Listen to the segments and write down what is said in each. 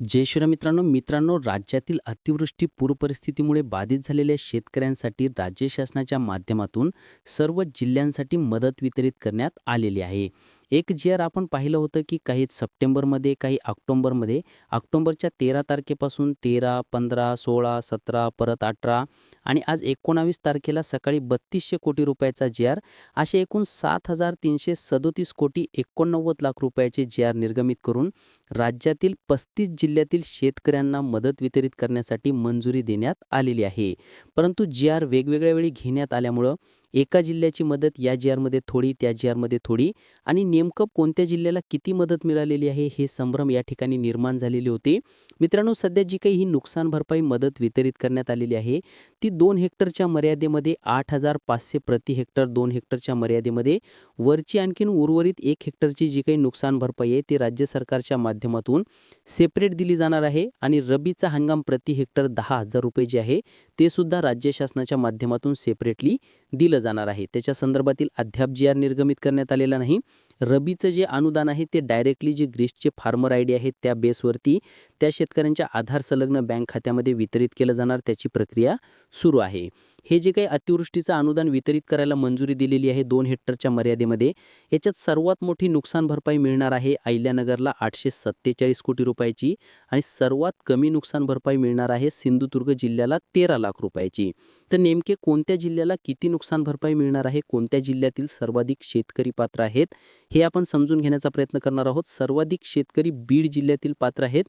जय मित्रांनो मित्रांनो राज्यातील अतिवृष्टी पूरपरिस्थितीमुळे बाधित झालेल्या शेतकऱ्यांसाठी राज्य शासनाच्या माध्यमातून सर्व जिल्ह्यांसाठी मदत वितरित करण्यात आलेली आहे. एक जी आर आपण पाहिलं होतं की काही सप्टेंबरमध्ये काही ऑक्टोंबरमध्ये. ऑक्टोंबरच्या तेरा तारखेपासून तेरा पंधरा सोळा सतरा परत अठरा आणि आज एकोणावीस तारखेला सकाळी बत्तीसशे कोटी रुपयाचा जी आर असे एकूण सात हजार तीनशे सदोतीस कोटी एकोणनव्वद लाख रुपयाचे जी आर निर्गमित करून राज्यातील पस्तीस जिल्ह्यातील शेतकऱ्यांना मदत वितरित करण्यासाठी मंजुरी देण्यात आलेली आहे. परंतु जी आर वेगवेगळ्या वेळी घेण्यात आल्यामुळं एका जिल्ह्याची मदत या जी आरमध्ये थोडी त्या जी आरमध्ये थोडी. आणि नेमकं कोणत्या जिल्ह्याला किती मदत मिळालेली आहे हे संभ्रम या ठिकाणी निर्माण झालेले होते. मित्रांनो सध्या जी काही ही नुकसान भरपाई मदत वितरित करण्यात आलेली आहे ती दोन हेक्टरच्या मर्यादेमध्ये आठ हजार पाचशे प्रति हेक्टर दोन हेक्टरच्या मर्यादेमध्ये वरची आणखीन उर्वरित एक हेक्टरची जी काही नुकसान भरपाई आहे ती राज्य सरकारच्या माध्यमातून सेपरेट दिली जाणार आहे आणि रबीचा हंगाम प्रति हेक्टर दहा हजार रुपये जे आहे ते सुद्धा राज्य शासनाच्या माध्यमातून सेपरेटली दिलं जाणार आहे. त्याच्या संदर्भातील अद्याप जी आर निर्गमित करण्यात आलेला नाही. रबीचं जे अनुदान आहे ते डायरेक्टली जे ग्रीसचे फार्मर आय डी आहेत त्या बेसवरती त्या शेतकऱ्यांच्या आधार संलग्न बँक खात्यामध्ये वितरित केलं जाणार त्याची प्रक्रिया सुरू आहे. हे जे काही अतिवृष्टीचं अनुदान वितरित करायला मंजुरी दिलेली आहे दोन हेक्टरच्या मर्यादेमध्ये याच्यात सर्वात मोठी नुकसान भरपाई मिळणार आहे अहिल्यानगरला आठशे सत्तेचाळीस कोटी रुपयाची आणि सर्वात कमी नुकसान भरपाई मिळणार आहे सिंधुदुर्ग जिल्ह्याला तेरा लाख रुपयाची. तर नेमके कोणत्या जिल्ह्याला किती नुकसान भरपाई मिळणार आहे कोणत्या जिल्ह्यातील सर्वाधिक शेतकरी पात्र आहेत हे आपण समजून घेण्याचा प्रयत्न करणार आहोत. सर्वाधिक शेतकरी बीड जिल्ह्यातील पात्र आहेत.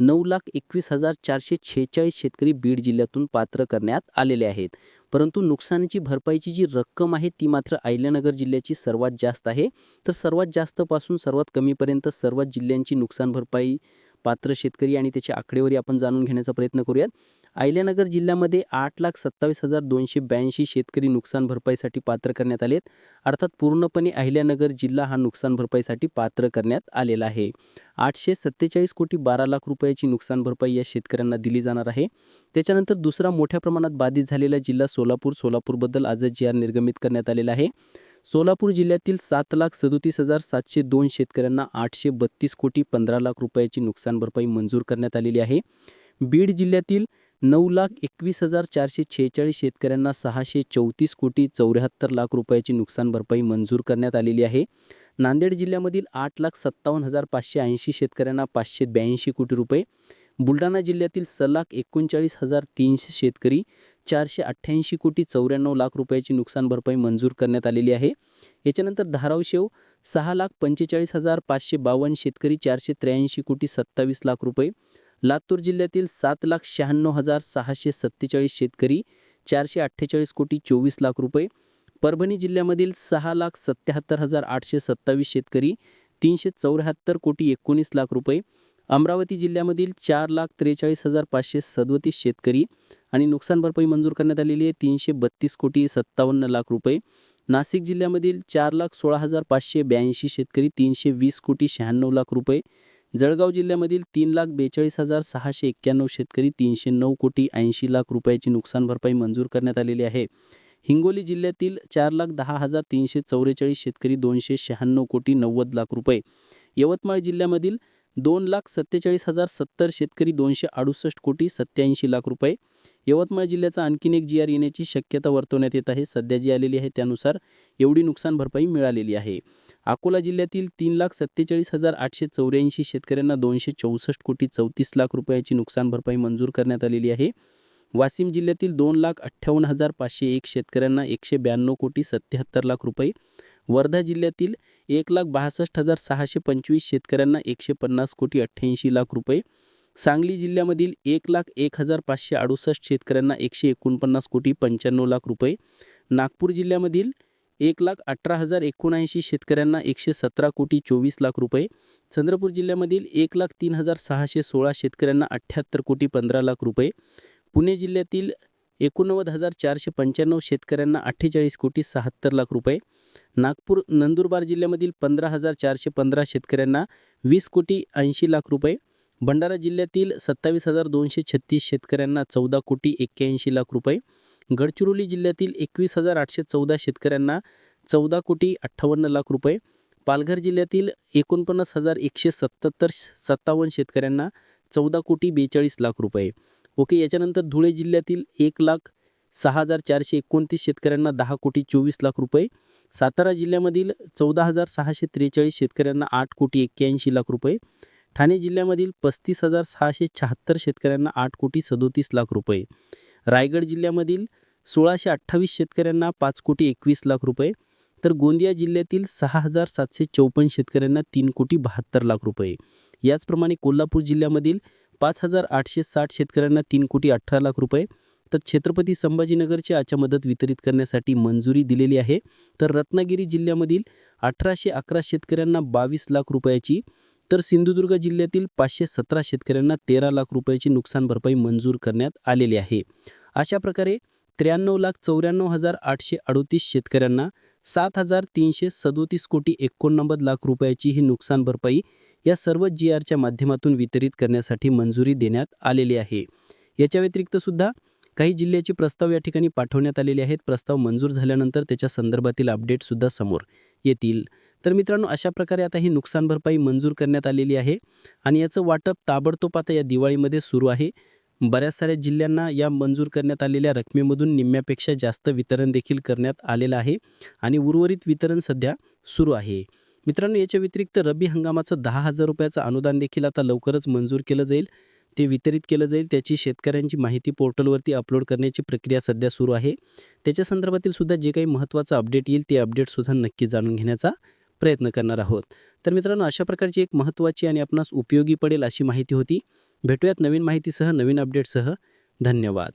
नऊ लाख एकवीस हजार चारशे छेचाळीस शेतकरी बीड जिल्ह्यातून पात्र करण्यात आलेले आहेत. परंतु नुकसानीची भरपाईची जी रक्कम आहे ती मात्र अहिल्यानगर जिल्ह्याची सर्वात जास्त आहे. तर सर्वात जास्तपासून सर्वात कमीपर्यंत सर्वात जिल्ह्यांची नुकसान भरपाई पात्र शेतकरी आणि त्याची आकडेवारी आपण जाणून घेण्याचा प्रयत्न करूयात. अहिल्यानगर जिल्ह्यामध्ये आठ लाख सत्तावीस हजार दोनशे ब्याऐंशी शेतकरी नुकसान भरपाईसाठी पात्र करण्यात आलेत. अर्थात पूर्णपणे अहिल्यानगर जिल्हा हा नुकसान भरपाईसाठी पात्र करण्यात आलेला आहे. आठशे सत्तेचाळीस कोटी बारा लाख रुपयाची नुकसान भरपाई या शेतकऱ्यांना दिली जाणार आहे. त्याच्यानंतर दुसरा मोठ्या प्रमाणात बाधित झालेला जिल्हा सोलापूर सोलापूरबद्दल आजच जी आर निर्गमित करण्यात आलेला आहे. सोलापूर जिल्ह्यातील सात लाख सदोतीस हजार सातशे दोन शेतकऱ्यांना आठशे बत्तीस कोटी पंधरा लाख रुपयाची नुकसान भरपाई मंजूर करण्यात आलेली आहे. बीड जिल्ह्यातील नऊ लाख एकवीस हजार चारशे शेहेचाळीस शेतकऱ्यांना सहाशे चौतीस कोटी चौऱ्याहत्तर लाख रुपयाची नुकसान भरपाई मंजूर करण्यात आलेली आहे. नांदेड जिल्ह्यामधील आठ लाख सत्तावन्न हजार पाचशे ऐंशी शेतकऱ्यांना पाचशे ब्याऐंशी कोटी रुपये. बुलढाणा जिल्ह्यातील सलाख एकोणचाळीस हजार तीनशे शेतकरी चारशे अठ्ठ्याऐंशी कोटी चौऱ्याण्णव लाख रुपयाची नुकसान भरपाई मंजूर करण्यात आलेली आहे. याच्यानंतर धारावशेव सहा लाख पंचेचाळीस हजार पाचशे बावन्न शेतकरी चारशे त्र्याऐंशी कोटी सत्तावीस लाख रुपये. लातूर जिल्ह्यातील सात लाख शहाण्णव हजार सहाशे सत्तेचाळीस शेतकरी चारशे अठ्ठेचाळीस कोटी चोवीस लाख रुपये. परभणी जिल्ह्यामधील सहा लाख सत्याहत्तर हजार आठशे सत्तावीस शेतकरी तीनशे चौऱ्याहत्तर कोटी एकोणीस लाख रुपये. अमरावती जिल्ह्यामधील चार लाख त्रेचाळीस हजार पाचशे सदोतीस शेतकरी आणि नुकसान भरपाई मंजूर करण्यात आलेली आहे तीनशे बत्तीस कोटी सत्तावन्न लाख रुपये. नाशिक जिल्ह्यामधील चार लाख सोळा हजार पाचशे ब्याऐंशी शेतकरी तीनशे वीस कोटी शहाण्णव लाख रुपये. जळगाव जिल्ह्यामधील तीन लाख बेचाळीस हजार सहाशे एक्क्याण्णव शेतकरी तीनशे नऊ कोटी ऐंशी लाख रुपयाची नुकसान भरपाई मंजूर करण्यात आलेली आहे. हिंगोली जिल्ह्यातील चार लाख दहा हजार तीनशे चौवेचाळीस शेतकरी दोनशे शहाण्णव कोटी नव्वद लाख रुपये. यवतमाळ जिल्ह्यामधील दोन लाख सत्तेचाळीस हजार सत्तर शेतकरी दोनशे अडुसष्ट कोटी सत्याऐंशी लाख रुपये. यवतमाळ जिल्ह्याचा आणखीन एक जी आर येण्याची शक्यता वर्तवण्यात येत आहे. सध्या जी आलेली आहे त्यानुसार एवढी नुकसान भरपाई मिळालेली आहे. अकोला जिल्ह्यातील तीन लाख सत्तेचाळीस हजार आठशे चौऱ्याऐंशी शेतकऱ्यांना दोनशे चौसष्ट कोटी चौतीस लाख रुपयाची नुकसान भरपाई मंजूर करण्यात आलेली आहे. वाशिम जिल्ह्यातील दोन लाख अठ्ठावन्न हजार पाचशे एक शेतकऱ्यांना एकशे ब्याण्णव कोटी सत्याहत्तर लाख रुपये. वर्धा जिल्ह्यातील एक लाख बासष्ट हजार सहाशे पंचवीस शेतकऱ्यांना एकशे पन्नास कोटी अठ्ठ्याऐंशी लाख रुपये. सांगली जिल्ह्यामधील एक लाख एक हजार पाचशे अडुसष्ट शेतकऱ्यांना एकशे एकोणपन्नास कोटी पंच्याण्णव लाख रुपये. नागपूर जिल्ह्यामधील एक लाख अठरा हजार एकोणऐंशी शेतकऱ्यांना एकशे सतरा कोटी चोवीस लाख रुपये. चंद्रपूर जिल्ह्यामधील एक लाख तीन हजार सहाशे सोळा शेतकऱ्यांना अठ्ठ्याहत्तर कोटी पंधरा लाख रुपये. पुणे जिल्ह्यातील एकोणनव्वद हजार चारशे पंच्याण्णव शेतकऱ्यांना अठ्ठेचाळीस कोटी सहात्तर लाख रुपये. नागपूर नंदुरबार जिल्ह्यामधील पंधरा हजार चारशे पंधरा शेतकऱ्यांना वीस कोटी ऐंशी लाख रुपये. भंडारा जिल्ह्यातील सत्तावीस हजार दोनशे छत्तीस शेतकऱ्यांना चौदा कोटी एक्क्याऐंशी लाख रुपये. गडचिरोली जिल्ह्यातील एकवीस हजार आठशे चौदा शेतकऱ्यांना चौदा कोटी अठ्ठावन्न लाख रुपये पालघर जिल्ह्यातील एकोणपन्नास हजार एकशे सत्याहत्तर सत्तावन्न शेतकऱ्यांना चौदा कोटी बेचाळीस लाख रुपये. ओके याच्यानंतर धुळे जिल्ह्यातील एक लाख सहा हजार चारशे एकोणतीस शेतकऱ्यांना दहा कोटी चोवीस लाख रुपये सातारा जिल्ह्यामधील चौदा हजार सहाशे त्रेचाळीस शेतकऱ्यांना आठ कोटी एक्क्याऐंशी लाख रुपये ठाणे जिल्ह्यामधील पस्तीस हजार सहाशे शहात्तर शेतकऱ्यांना आठ कोटी सदोतीस लाख रुपये. रायगड जिल्ह्यामधील सोळाशे अठ्ठावीस शेतकऱ्यांना पाच कोटी एकवीस लाख रुपये तर गोंदिया जिल्ह्यातील सहा हजार सातशे चौपन्न शेतकऱ्यांना तीन कोटी बहात्तर लाख रुपये. याचप्रमाणे कोल्हापूर जिल्ह्यामधील पाच हजार आठशे साठ शेतकऱ्यांना तीन कोटी अठरा लाख रुपये तर छत्रपती संभाजीनगरची आच्या मदत वितरित करण्यासाठी मंजुरी दिलेली आहे. तर रत्नागिरी जिल्ह्यामधील अठराशे अकरा शेतकऱ्यांना बावीस लाख रुपयाची तर सिंधुदुर्ग जिल्ह्यातील पाचशे सतरा शेतकऱ्यांना तेरा लाख रुपयाची नुकसान भरपाई मंजूर करण्यात आलेली आहे. अशा प्रकारे त्र्याण्णव लाख चौऱ्याण्णव हजार आठशे अडोतीस शेतकऱ्यांना सात हजार तीनशे सदोतीस कोटी एकोणनव्वद लाख रुपयाची ही नुकसान भरपाई या सर्व जी आरच्या माध्यमातून वितरित करण्यासाठी मंजुरी देण्यात आलेली आहे. याच्या व्यतिरिक्त सुद्धा काही जिल्ह्याचे प्रस्ताव या ठिकाणी पाठवण्यात आलेले आहेत. प्रस्ताव मंजूर झाल्यानंतर त्याच्या संदर्भातील अपडेटसुद्धा समोर येतील. तर मित्रांनो अशा प्रकारे आता ही नुकसान भरपाई मंजूर करण्यात आलेली आहे आणि याचं वाटप ताबडतोब आता या दिवाळीमध्ये सुरू आहे. बऱ्याच साऱ्या जिल्ह्यांना या मंजूर करण्यात आलेल्या रकमेमधून निम्म्यापेक्षा जास्त वितरण देखील करण्यात आलेलं आहे आणि उर्वरित वितरण सध्या सुरू आहे. मित्रांनो याच्या व्यतिरिक्त रब्बी हंगामाचं दहा हजार रुपयाचं अनुदान देखील आता लवकरच मंजूर केलं जाईल. ते वितरित केलं जाईल. त्याची शेतकऱ्यांची माहिती पोर्टलवरती अपलोड करण्याची प्रक्रिया सध्या सुरू आहे. त्याच्या संदर्भातील सुद्धा जे काही महत्त्वाचं अपडेट येईल ते अपडेटसुद्धा नक्की जाणून घेण्याचा प्रयत्न करणार आहोत. तर मित्रांनो अशा प्रकारची एक महत्त्वाची आणि आपणास उपयोगी पडेल अशी माहिती होती. भेटूयात नवीन माहितीसह नवीन अपडेटसह धन्यवाद.